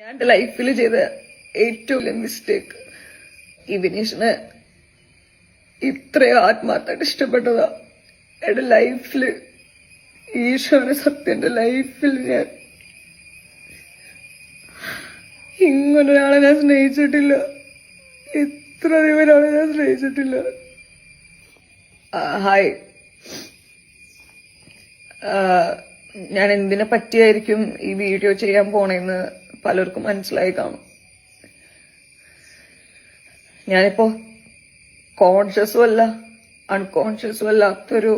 ഞാൻ എന്റെ ലൈഫിൽ ചെയ്ത ഏറ്റവും വലിയ മിസ്റ്റേക്ക് ഈ വിനീഷിനെ ഇത്രയും ആത്മാർത്ഥമായിട്ട് ഇഷ്ടപ്പെട്ടതാ. എന്റെ ലൈഫിൽ ഈശോനെ സത്യം എന്റെ ലൈഫിൽ ഞാൻ ഇങ്ങനെ ഒരാളെ ഞാൻ സ്നേഹിച്ചിട്ടില്ല. ഇത്ര അധികം ഒരാളെ ഞാൻ സ്നേഹിച്ചിട്ടില്ല. ഹായ്. ഞാൻ എന്തിനെ പറ്റിയായിരിക്കും ഈ വീഡിയോ ചെയ്യാൻ പോണേന്ന് പലർക്കും മനസ്സിലായി കാണും. ഞാനിപ്പോ കോൺഷ്യസും അല്ല അൺകോൺഷ്യസും അല്ലാത്തൊരു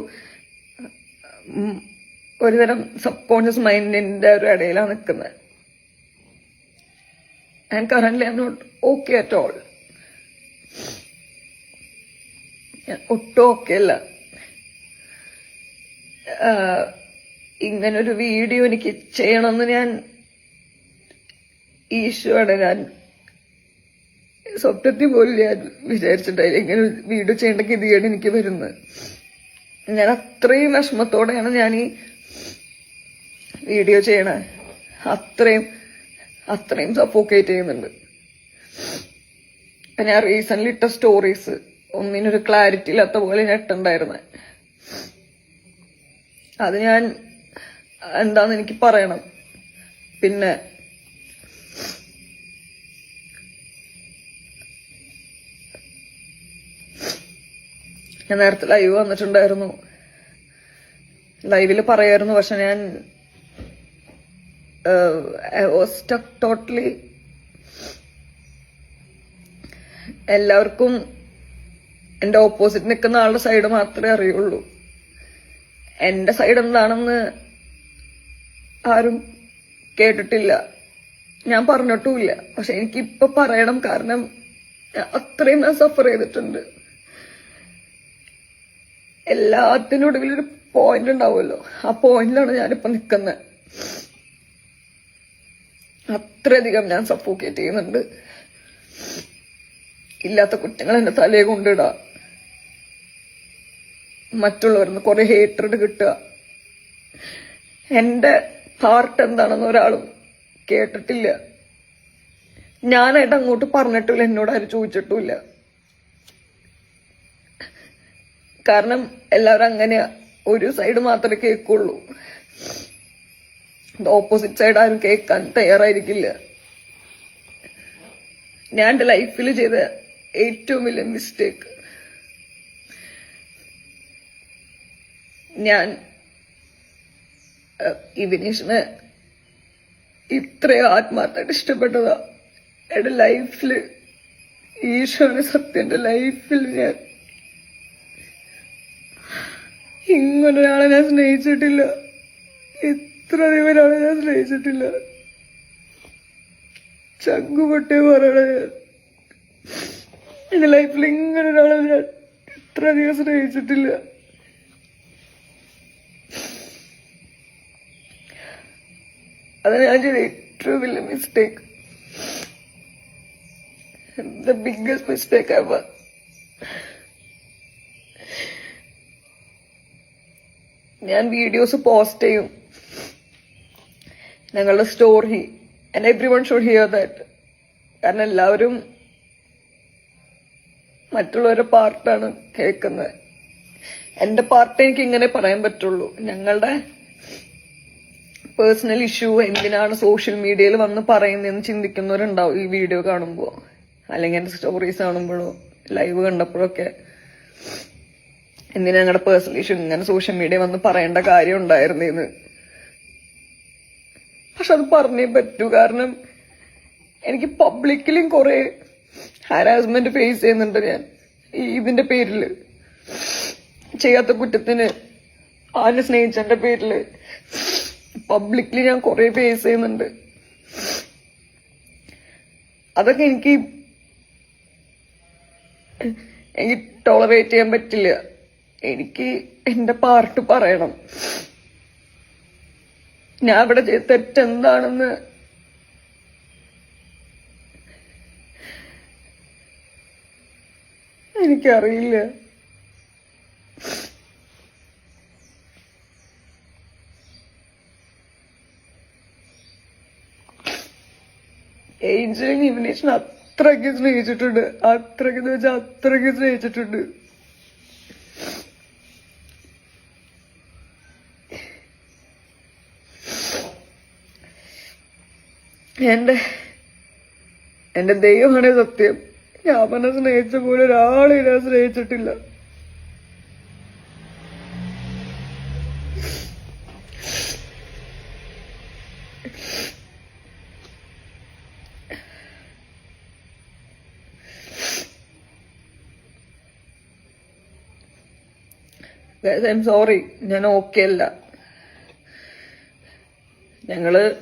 ഒരുതരം സബ് കോൺഷ്യസ് മൈൻഡിന്റെ ഒരു ഇടയിലാണ് നിൽക്കുന്നത് and current I not okay at all ഒട്ടും ഓക്കെ അല്ല. ഇങ്ങനൊരു വീഡിയോ എനിക്ക് ചെയ്യണമെന്ന് ഞാൻ ഈശോയുടെ ഞാൻ സ്വപ്നത്തിൽ പോലും ഞാൻ വിചാരിച്ചിട്ടില്ല. ഇങ്ങനെ വീഡിയോ ചെയ്യേണ്ട ഗതിയാണ് എനിക്ക് വരുന്നത്. ഞാൻ അത്രയും വിഷമത്തോടെയാണ് ഞാൻ ഈ വീഡിയോ ചെയ്യണേ. അത്രയും അത്രയും സപ്പോക്കേറ്റ് ചെയ്യുന്നുണ്ട്. ഞാൻ റീസെന്റ് ഇട്ട സ്റ്റോറീസ് ഒന്നിനൊരു ക്ലാരിറ്റി ഇല്ലാത്ത പോലെ ഞാൻ ഇട്ടുണ്ടായിരുന്നെ അത് ഞാൻ എന്താന്ന് എനിക്ക് പറയണം. പിന്നെ ഞാൻ നേരത്തെ ലൈവ് വന്നിട്ടുണ്ടായിരുന്നു. ലൈവിൽ പറയായിരുന്നു പക്ഷെ ഞാൻ ടോട്ടലി എല്ലാവർക്കും എന്റെ ഓപ്പോസിറ്റ് നിൽക്കുന്ന ആളുടെ സൈഡ് മാത്രമേ അറിയുള്ളൂ. എന്റെ സൈഡ് എന്താണെന്ന് ആരും കേട്ടിട്ടില്ല. ഞാൻ പറഞ്ഞിട്ടുമില്ല. പക്ഷെ എനിക്കിപ്പോ പറയണം കാരണം അത്രയും ഞാൻ സഫർ ചെയ്തിട്ടുണ്ട്. എല്ലാത്തിനും ഒടുവിൽ ഒരു പോയിന്റ് ഉണ്ടാവുമല്ലോ. ആ പോയിന്റിലാണ് ഞാനിപ്പോ നിൽക്കുന്നത് അത്രയധികം ഞാൻ സപ്പോക്കേറ്റ് ചെയ്യുന്നുണ്ട്. ഇല്ലാത്ത കുറ്റങ്ങൾ എന്റെ തലയെ കൊണ്ടിടുക മറ്റുള്ളവരിന്ന് കുറെ ഹേറ്റഡ് കിട്ടുക. എന്റെ ഹാർട്ട് എന്താണെന്ന് ഒരാളും കേട്ടിട്ടില്ല. ഞാനായിട്ട് അങ്ങോട്ട് പറഞ്ഞിട്ടില്ല എന്നോട് ആരും ചോദിച്ചിട്ടുമില്ല. കാരണം എല്ലാവരും അങ്ങനെ ഒരു സൈഡ് മാത്രമേ കേൾക്കുള്ളൂ. ഓപ്പോസിറ്റ് സൈഡ് ആരും കേൾക്കാൻ തയ്യാറായിരിക്കില്ല. ഞാൻ എന്റെ ലൈഫിൽ ചെയ്ത ഏറ്റവും വലിയ മിസ്റ്റേക്ക് ഞാൻ ഈ വിനീഷിനെ ഇത്രയും ആത്മാർത്ഥമായിട്ട് ഇഷ്ടപ്പെട്ടതാ. എന്റെ ലൈഫിൽ ഈശോനെ സത്യം എന്റെ ലൈഫിൽ ഞാൻ ഇങ്ങനെ ഒരാളെ ഞാൻ സ്നേഹിച്ചിട്ടില്ല. ഇത്ര അധികം ഞാൻ സ്നേഹിച്ചിട്ടില്ല. ചങ്കുപൊട്ടേ പറയണ എന്റെ ലൈഫിൽ ഇങ്ങനെ ഒരാളെ ഞാൻ ഇത്ര അധികം സ്നേഹിച്ചിട്ടില്ല. അതാണ് ഞാൻ ചെയ്ത ഏറ്റവും വലിയ mistake the biggest mistake ever ഞാൻ വീഡിയോസ് പോസ്റ്റ് ചെയ്യും. ഞങ്ങളുടെ story and everyone should hear that കാരണം എല്ലാവരും മറ്റുള്ളവരുടെ പാർട്ടാണ് കേൾക്കുന്നത്. എന്റെ പാർട്ട് എനിക്ക് ഇങ്ങനെ പറയാൻ പറ്റുള്ളൂ. ഞങ്ങളുടെ പേഴ്സണൽ ഇഷ്യൂ എന്തിനാണ് സോഷ്യൽ മീഡിയയിൽ വന്ന് പറയുന്നതെന്ന് ചിന്തിക്കുന്നവരുണ്ടാവും ഈ വീഡിയോ കാണുമ്പോൾ. അല്ലെങ്കിൽ എന്റെ സ്റ്റോറീസ് കാണുമ്പോഴോ ലൈവ് കണ്ടപ്പോഴൊക്കെ എന്തിനാ ഞങ്ങളുടെ പേഴ്സണൽ ഇഷ്യൂ ഇങ്ങനെ സോഷ്യൽ മീഡിയ വന്ന് പറയേണ്ട കാര്യം ഉണ്ടായിരുന്നേന്ന്? പക്ഷെ അത് പറഞ്ഞേ പറ്റൂ. കാരണം എനിക്ക് പബ്ലിക്കിലും കുറെ ഹാരാസ്മെന്റ് ഫേസ് ചെയ്യുന്നുണ്ട് ഞാൻ. ഈ ഇതിന്റെ പേരിൽ ചെയ്യാത്ത കുറ്റത്തിന് ആരെ സ്നേഹിച്ചതിന്റെ പേരിൽ പബ്ലിക്കിൽ ഞാൻ കുറെ ഫേസ് ചെയ്യുന്നുണ്ട്. അതൊക്കെ എനിക്ക് എനിക്ക് ടോളറേറ്റ് ചെയ്യാൻ പറ്റില്ല. എനിക്ക് എന്റെ പാർട്ട് പറയണം. ഞാൻ ഇവിടെ ചെയ്ത തെറ്റെന്താണെന്ന് എനിക്കറിയില്ല. ഏഞ്ചലിന് ഇവനേഷൻ അത്രയ്ക്ക് സ്നേഹിച്ചിട്ടുണ്ട്. അത്രയ്ക്ക് എന്ന് വെച്ചാൽ അത്രയ്ക്ക് സ്നേഹിച്ചിട്ടുണ്ട്. എന്റെ എന്റെ ദൈവമാണ് സത്യം. ഞാൻ പറഞ്ഞ സ്നേഹിച്ച പോലെ ഒരാളെ ഞാൻ സ്നേഹിച്ചിട്ടില്ല. ഐ സോറി ഞാൻ ഓക്കെ അല്ല. ഞങ്ങൾ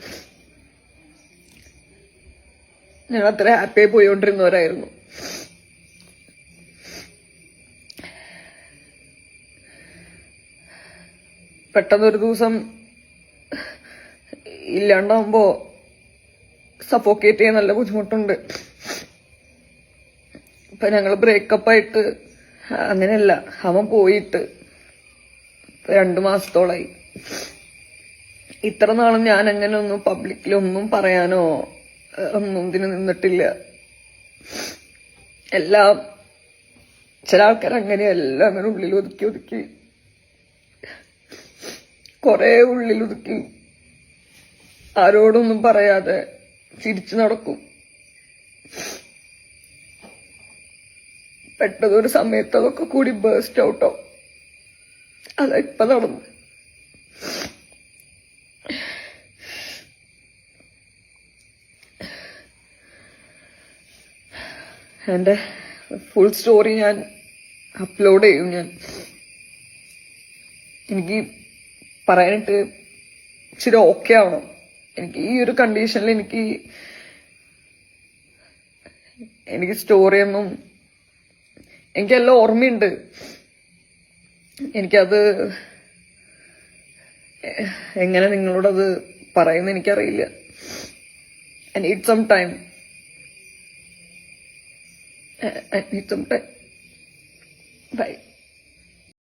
ഞങ്ങൾ അത്ര ഹാപ്പിയായി പോയിക്കൊണ്ടിരുന്നവരായിരുന്നു പെട്ടെന്നൊരു ദിവസം ഇല്ലാണ്ടാവുമ്പോ സഫോക്കേറ്റ് ചെയ്യാൻ നല്ല ബുദ്ധിമുട്ടുണ്ട്. ഇപ്പൊ ഞങ്ങൾ ബ്രേക്കപ്പായിട്ട് അങ്ങനെയല്ല അവൻ പോയിട്ട് രണ്ട് മാസത്തോളായി. ഇത്ര നാളും ഞാൻ അങ്ങനെ ഒന്നും പബ്ലിക്കിലൊന്നും പറയാനോ ഒന്നും നിന്നിട്ടില്ല. എല്ലാം ചില ആൾക്കാർ അങ്ങനെ എല്ലാം അങ്ങനെ ഉള്ളിൽ ഒതുക്കി ഒതുക്കി. കുറെ ഉള്ളിൽ ഒതുക്കി. ആരോടൊന്നും പറയാതെ ചിരിച്ചു നടക്കും. പെട്ടതൊരു സമയത്ത് അതൊക്കെ കൂടി ബേസ്റ്റ് ഔട്ടോ അതാ ഇപ്പൊ നടന്നു. എന്റെ ഫുൾ സ്റ്റോറി ഞാൻ അപ്ലോഡ് ചെയ്യും ഞാൻ. എനിക്ക് പറയാനായിട്ട് ഇച്ചിരി ഓക്കെ ആവണം. എനിക്ക് ഈ ഒരു കണ്ടീഷനിൽ എനിക്ക് എനിക്ക് സ്റ്റോറിയൊന്നും എനിക്കെല്ലാം ഓർമ്മയുണ്ട്. എനിക്കത് എങ്ങനെ നിങ്ങളോടത് പറയുന്ന എനിക്കറിയില്ല. I need some time I need some time bye